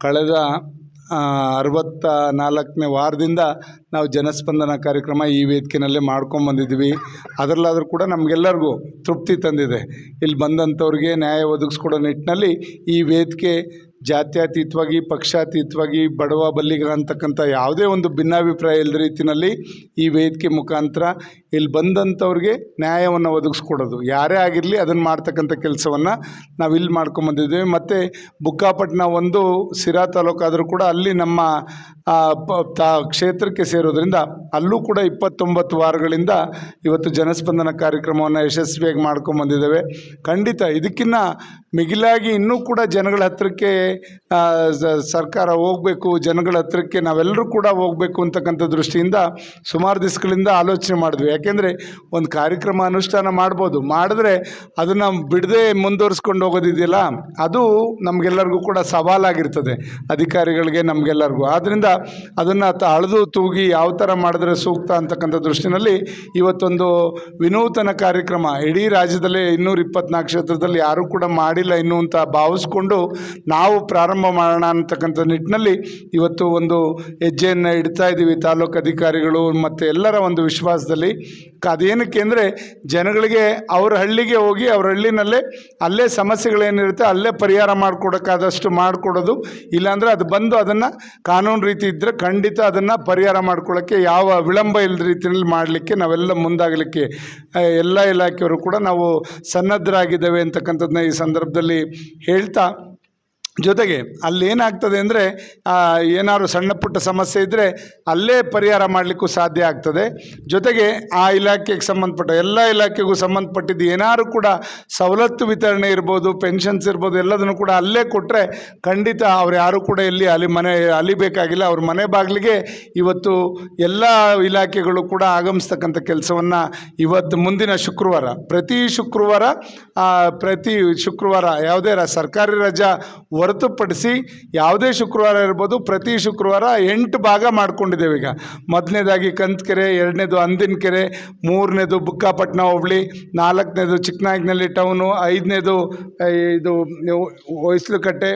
ಕಳೆದ ಅರವತ್ತ ನಾಲ್ಕನೇ ವಾರದಿಂದ ನಾವು ಜನಸ್ಪಂದನ ಕಾರ್ಯಕ್ರಮ ಈ ವೇದಿಕೆಯಲ್ಲೇ ಮಾಡ್ಕೊಂಬಂದಿದ್ವಿ ಅದರಲ್ಲಾದರೂ ಕೂಡ ನಮಗೆಲ್ಲರಿಗೂ ತೃಪ್ತಿ ತಂದಿದೆ. ಇಲ್ಲಿ ಬಂದಂಥವ್ರಿಗೆ ನ್ಯಾಯ ಒದಗಿಸ್ಕೊಡೋ ನಿಟ್ಟಿನಲ್ಲಿ ಈ ವೇದಿಕೆ ಜಾತ್ಯತೀತವಾಗಿ, ಪಕ್ಷಾತೀತವಾಗಿ, ಬಡವ ಬಲ್ಲಿಗ ಅಂತಕ್ಕಂಥ ಯಾವುದೇ ಒಂದು ಭಿನ್ನಾಭಿಪ್ರಾಯ ಇಲ್ಲದ ರೀತಿಯಲ್ಲಿ ಈ ವೇದಿಕೆ ಮುಖಾಂತರ ಇಲ್ಲಿ ಬಂದಂಥವ್ರಿಗೆ ನ್ಯಾಯವನ್ನು ಒದಗಿಸ್ಕೊಡೋದು. ಯಾರೇ ಆಗಿರಲಿ ಅದನ್ನು ಮಾಡ್ತಕ್ಕಂಥ ಕೆಲಸವನ್ನು ನಾವು ಇಲ್ಲಿ ಮಾಡ್ಕೊಂಬಂದಿದ್ದೀವಿ ಮತ್ತು ಬುಕ್ಕಾಪಟ್ಟಣ ಒಂದು ಸಿರಾ ತಾಲೂಕಾದರೂ ಕೂಡ ಅಲ್ಲಿ ನಮ್ಮ ತಾ, ಕ್ಷೇತ್ರಕ್ಕೆ ಸೇರೋದ್ರಿಂದ ಅಲ್ಲೂ ಕೂಡ ಇಪ್ಪತ್ತೊಂಬತ್ತು ವಾರಗಳಿಂದ ಇವತ್ತು ಜನಸ್ಪಂದನ ಕಾರ್ಯಕ್ರಮವನ್ನು ಯಶಸ್ವಿಯಾಗಿ ಮಾಡ್ಕೊಂಬಂದಿದ್ದೇವೆ ಖಂಡಿತ ಇದಕ್ಕಿಂತ ಮಿಗಿಲಾಗಿ ಇನ್ನೂ ಕೂಡ ಜನಗಳ ಹತ್ತಿರಕ್ಕೆ ಸರ್ಕಾರ ಹೋಗಬೇಕು, ಜನಗಳ ಹತ್ತಿರಕ್ಕೆ ನಾವೆಲ್ಲರೂ ಕೂಡ ಹೋಗಬೇಕು ಅಂತಕ್ಕಂಥ ದೃಷ್ಟಿಯಿಂದ ಸುಮಾರು ದಿವಸಗಳಿಂದ ಆಲೋಚನೆ ಮಾಡಿದ್ವಿ. ಯಾಕೆಂದರೆ ಒಂದು ಕಾರ್ಯಕ್ರಮ ಅನುಷ್ಠಾನ ಮಾಡ್ಬೋದು. ಮಾಡಿದ್ರೆ ಅದನ್ನು ಬಿಡದೆ ಮುಂದುವರಿಸ್ಕೊಂಡು ಹೋಗೋದಿದೆಯಲ್ಲ, ಅದು ನಮಗೆಲ್ಲರಿಗೂ ಕೂಡ ಸವಾಲಾಗಿರ್ತದೆ, ಅಧಿಕಾರಿಗಳಿಗೆ ನಮಗೆಲ್ಲರಿಗೂ. ಆದ್ದರಿಂದ ಅದನ್ನು ಅಳೆದು ತೂಗಿ ಯಾವ ಥರ ಮಾಡಿದ್ರೆ ಸೂಕ್ತ ಅಂತಕ್ಕಂಥ ದೃಷ್ಟಿನಲ್ಲಿ ಇವತ್ತೊಂದು ವಿನೂತನ ಕಾರ್ಯಕ್ರಮ, ಇಡೀ ರಾಜ್ಯದಲ್ಲೇ ಇನ್ನೂರ ಇಪ್ಪತ್ನಾಲ್ಕು ಕ್ಷೇತ್ರದಲ್ಲಿ ಯಾರೂ ಕೂಡ ಮಾಡಿಲ್ಲ. ಇನ್ನೂ ಅಂತ ಭಾವಿಸ್ಕೊಂಡು ನಾವು ಪ್ರಾರಂಭ ಮಾಡೋಣ ಅಂತಕ್ಕಂಥ ನಿಟ್ಟಿನಲ್ಲಿ ಇವತ್ತು ಒಂದು ಹೆಜ್ಜೆಯನ್ನು ಇಡ್ತಾ ಇದ್ದೀವಿ ತಾಲೂಕು ಅಧಿಕಾರಿಗಳು ಮತ್ತು ಎಲ್ಲರ ಒಂದು ವಿಶ್ವಾಸದಲ್ಲಿ. ಅದೇನಕ್ಕೆ ಅಂದರೆ ಜನಗಳಿಗೆ ಅವ್ರ ಹಳ್ಳಿಗೆ ಹೋಗಿ ಅವ್ರ ಹಳ್ಳಿನಲ್ಲೇ ಅಲ್ಲೇ ಸಮಸ್ಯೆಗಳೇನಿರುತ್ತೆ ಅಲ್ಲೇ ಪರಿಹಾರ ಮಾಡಿಕೊಡೋಕ್ಕಾದಷ್ಟು ಮಾಡಿಕೊಡೋದು. ಇಲ್ಲಾಂದರೆ ಅದು ಬಂದು ಅದನ್ನು ಕಾನೂನು ರೀತಿ ಇದ್ದರೆ ಖಂಡಿತ ಅದನ್ನು ಪರಿಹಾರ ಮಾಡ್ಕೊಳ್ಳೋಕ್ಕೆ ಯಾವ ವಿಳಂಬ ಇಲ್ಲದ ರೀತಿಯಲ್ಲಿ ಮಾಡಲಿಕ್ಕೆ ನಾವೆಲ್ಲ ಮುಂದಾಗಲಿಕ್ಕೆ ಎಲ್ಲ ಇಲಾಖೆಯವರು ಕೂಡ ನಾವು ಸನ್ನದ್ಧರಾಗಿದ್ದೇವೆ ಅಂತಕ್ಕಂಥದ್ದನ್ನ ಈ ಸಂದರ್ಭದಲ್ಲಿ ಹೇಳ್ತಾ ಜೊತೆಗೆ ಅಲ್ಲೇನಾಗ್ತದೆ ಅಂದರೆ ಏನಾದ್ರು ಸಣ್ಣ ಪುಟ್ಟ ಸಮಸ್ಯೆ ಇದ್ದರೆ ಅಲ್ಲೇ ಪರಿಹಾರ ಮಾಡಲಿಕ್ಕೂ ಸಾಧ್ಯ ಆಗ್ತದೆ. ಜೊತೆಗೆ ಆ ಇಲಾಖೆಗೆ ಸಂಬಂಧಪಟ್ಟ, ಎಲ್ಲ ಇಲಾಖೆಗೂ ಸಂಬಂಧಪಟ್ಟಿದ್ದು ಏನಾದ್ರು ಕೂಡ ಸವಲತ್ತು ವಿತರಣೆ ಇರ್ಬೋದು, ಪೆನ್ಷನ್ಸ್ ಇರ್ಬೋದು, ಎಲ್ಲದನ್ನು ಕೂಡ ಅಲ್ಲೇ ಕೊಟ್ಟರೆ ಖಂಡಿತ ಅವ್ರು ಯಾರು ಕೂಡ ಇಲ್ಲಿ ಅಲ್ಲಿ ಮನೆ ಅಲಿಬೇಕಾಗಿಲ್ಲ ಅವ್ರ ಮನೆ ಬಾಗಿಲಿಗೆ ಇವತ್ತು ಎಲ್ಲ ಇಲಾಖೆಗಳು ಕೂಡ ಆಗಮಿಸ್ತಕ್ಕಂಥ ಕೆಲಸವನ್ನು ಇವತ್ತು ಮುಂದಿನ ಶುಕ್ರವಾರ, ಪ್ರತಿ ಶುಕ್ರವಾರ ಪ್ರತಿ ಶುಕ್ರವಾರ ಯಾವುದೇ ಸರ್ಕಾರಿ ರಜಾ ಹೊರತುಪಡಿಸಿ ಯಾವುದೇ ಶುಕ್ರವಾರ ಇರ್ಬೋದು, ಪ್ರತಿ ಶುಕ್ರವಾರ ಎಂಟು ಭಾಗ ಮಾಡ್ಕೊಂಡಿದ್ದೇವೆ ಈಗ. ಮೊದಲನೇದಾಗಿ ಕಂತ್ಕೆರೆ ಎರಡನೇದು ಅಂದಿನ ಕೆರೆ ಮೂರನೇದು ಬುಕ್ಕಾಪಟ್ಟಣ ಹೋಬಳಿ, ನಾಲ್ಕನೇದು ಚಿಕ್ಕನಾಯಕನಹಳ್ಳಿ ಟೌನು ಐದನೇದು ಇದು ಹೊಯ್ಸಲುಕಟ್ಟೆ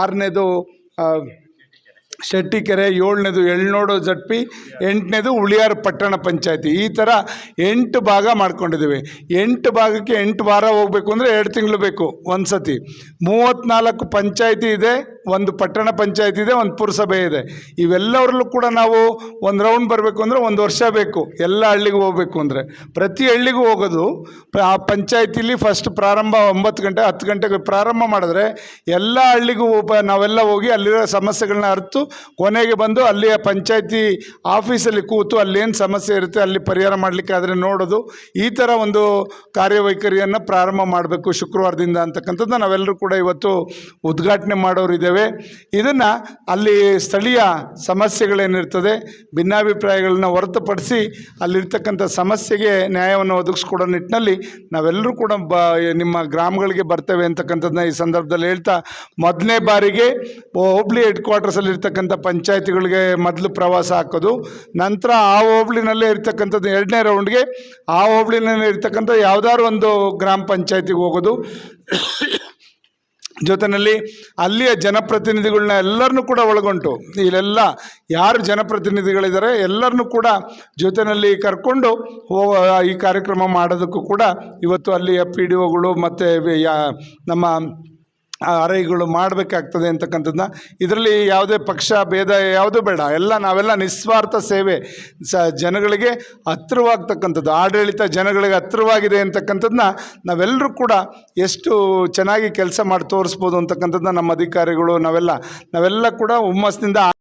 ಆರನೇದು ಶೆಟ್ಟಿಕೆರೆ ಏಳನೇದು ಎಳ್ನೋಡು ಜಟ್ಪಿ, ಎಂಟನೇದು ಉಳಿಯಾರ ಪಟ್ಟಣ ಪಂಚಾಯತಿ. ಈ ಥರ ಎಂಟು ಭಾಗ ಮಾಡ್ಕೊಂಡಿದ್ದೀವಿ. ಎಂಟು ಭಾಗಕ್ಕೆ ಎಂಟು ವಾರ ಹೋಗಬೇಕು ಅಂದರೆ ಎರಡು ತಿಂಗಳು ಬೇಕು ಒಂದು ಸತಿ ಮೂವತ್ತ್ನಾಲ್ಕು ಪಂಚಾಯತಿ ಇದೆ. ಒಂದು ಪಟ್ಟಣ ಪಂಚಾಯತ್ ಇದೆ, ಒಂದು ಪುರಸಭೆ ಇದೆ. ಇವೆಲ್ಲವರಲ್ಲೂ ಕೂಡ ನಾವು ಒಂದು ರೌಂಡ್ ಬರಬೇಕು ಅಂದರೆ ಒಂದು ವರ್ಷ ಬೇಕು, ಎಲ್ಲ ಹಳ್ಳಿಗೂ ಹೋಗಬೇಕು ಅಂದರೆ. ಪ್ರತಿ ಹಳ್ಳಿಗೂ ಹೋಗೋದು ಆ ಪಂಚಾಯತಿಲಿ ಫಸ್ಟ್ ಪ್ರಾರಂಭ ಒಂಬತ್ತು ಗಂಟೆ, ಹತ್ತು ಗಂಟೆಗೆ ಪ್ರಾರಂಭ ಮಾಡಿದ್ರೆ ಎಲ್ಲ ಹಳ್ಳಿಗೂ ನಾವೆಲ್ಲ ಹೋಗಿ ಅಲ್ಲಿರೋ ಸಮಸ್ಯೆಗಳನ್ನ ಅರ್ತು ಕೊನೆಗೆ ಬಂದು ಅಲ್ಲಿಯ ಪಂಚಾಯತಿ ಆಫೀಸಲ್ಲಿ ಕೂತು ಅಲ್ಲೇನು ಸಮಸ್ಯೆ ಇರುತ್ತೆ, ಅಲ್ಲಿ ಪರಿಹಾರ ಮಾಡಲಿಕ್ಕೆ ಆದರೆ ನೋಡೋದು. ಈ ಥರ ಒಂದು ಕಾರ್ಯವೈಖರಿಯನ್ನು ಪ್ರಾರಂಭ ಮಾಡಬೇಕು ಶುಕ್ರವಾರದಿಂದ ಅಂತಕ್ಕಂಥದ್ದು ನಾವೆಲ್ಲರೂ ಕೂಡ ಇವತ್ತು ಉದ್ಘಾಟನೆ ಮಾಡೋರಿದ್ದೇವೆ. ಇದನ್ನು ಅಲ್ಲಿ ಸ್ಥಳೀಯ ಸಮಸ್ಯೆಗಳೇನಿರ್ತದೆ, ಭಿನ್ನಾಭಿಪ್ರಾಯಗಳನ್ನ ಹೊರತುಪಡಿಸಿ ಅಲ್ಲಿರ್ತಕ್ಕಂಥ ಸಮಸ್ಯೆಗೆ ನ್ಯಾಯವನ್ನು ಒದಗಿಸ್ಕೊಡೋ ನಿಟ್ಟಿನಲ್ಲಿ ನಾವೆಲ್ಲರೂ ಕೂಡ ಬ, ನಿಮ್ಮ ಗ್ರಾಮಗಳಿಗೆ ಬರ್ತೇವೆ ಅಂತಕ್ಕಂಥದ್ದನ್ನ ಈ ಸಂದರ್ಭದಲ್ಲಿ ಹೇಳ್ತಾ, ಮೊದಲನೇ ಬಾರಿಗೆ ಹೋಬ್ಳಿ ಹೆಡ್ ಕ್ವಾರ್ಟರ್ಸಲ್ಲಿ ಇರ್ತಕ್ಕಂಥ ಪಂಚಾಯತಿಗಳಿಗೆ ಮೊದಲು ಪ್ರವಾಸ ಹಾಕೋದು, ನಂತರ ಆ ಹೋಬ್ಳಿನಲ್ಲೇ ಇರ್ತಕ್ಕಂಥದ್ದು ಎರಡನೇ ರೌಂಡ್ಗೆ ಆ ಹೋಬ್ಳಿನಲ್ಲಿ ಇರ್ತಕ್ಕಂಥ ಯಾವುದಾದ್ರು ಒಂದು ಗ್ರಾಮ ಪಂಚಾಯತಿಗೆ ಹೋಗೋದು. ಜೊತೆಯಲ್ಲಿ ಅಲ್ಲಿಯ ಜನಪ್ರತಿನಿಧಿಗಳನ್ನ ಎಲ್ಲರನ್ನೂ ಕೂಡ ಒಳಗೊಂಟು. ಇಲ್ಲೆಲ್ಲ ಯಾರು ಜನಪ್ರತಿನಿಧಿಗಳಿದ್ದಾರೆ ಎಲ್ಲರನ್ನೂ ಕೂಡ ಜೊತೆಯಲ್ಲಿ ಕರ್ಕೊಂಡು ಈ ಕಾರ್ಯಕ್ರಮ ಮಾಡೋದಕ್ಕೂ ಕೂಡ ಇವತ್ತು ಅಲ್ಲಿಯ ಪಿ ಡಿ ಒಗಳು ಮತ್ತು ನಮ್ಮ ಆರೈಗಳು ಮಾಡಬೇಕಾಗ್ತದೆ ಅಂತಕ್ಕಂಥದ್ದನ್ನ ಇದರಲ್ಲಿ ಯಾವುದೇ ಪಕ್ಷ, ಭೇದ ಯಾವುದೂ ಬೇಡ. ಎಲ್ಲ ನಾವೆಲ್ಲ ನಿಸ್ವಾರ್ಥ ಸೇವೆ. ಸ ಜನಗಳಿಗೆ ಹತ್ತಿರವಾಗ್ತಕ್ಕಂಥದ್ದು ಆಡಳಿತ ಜನಗಳಿಗೆ ಹತ್ತಿರವಾಗಿದೆ ಅಂತಕ್ಕಂಥದ್ದನ್ನ ನಾವೆಲ್ಲರೂ ಕೂಡ ಎಷ್ಟು ಚೆನ್ನಾಗಿ ಕೆಲಸ ಮಾಡಿ ತೋರಿಸ್ಬೋದು ಅಂತಕ್ಕಂಥದ್ದನ್ನ ನಮ್ಮ ಅಧಿಕಾರಿಗಳು, ನಾವೆಲ್ಲ ನಾವೆಲ್ಲ ಕೂಡ ಹುಮ್ಮಸ್ಸಿನಿಂದ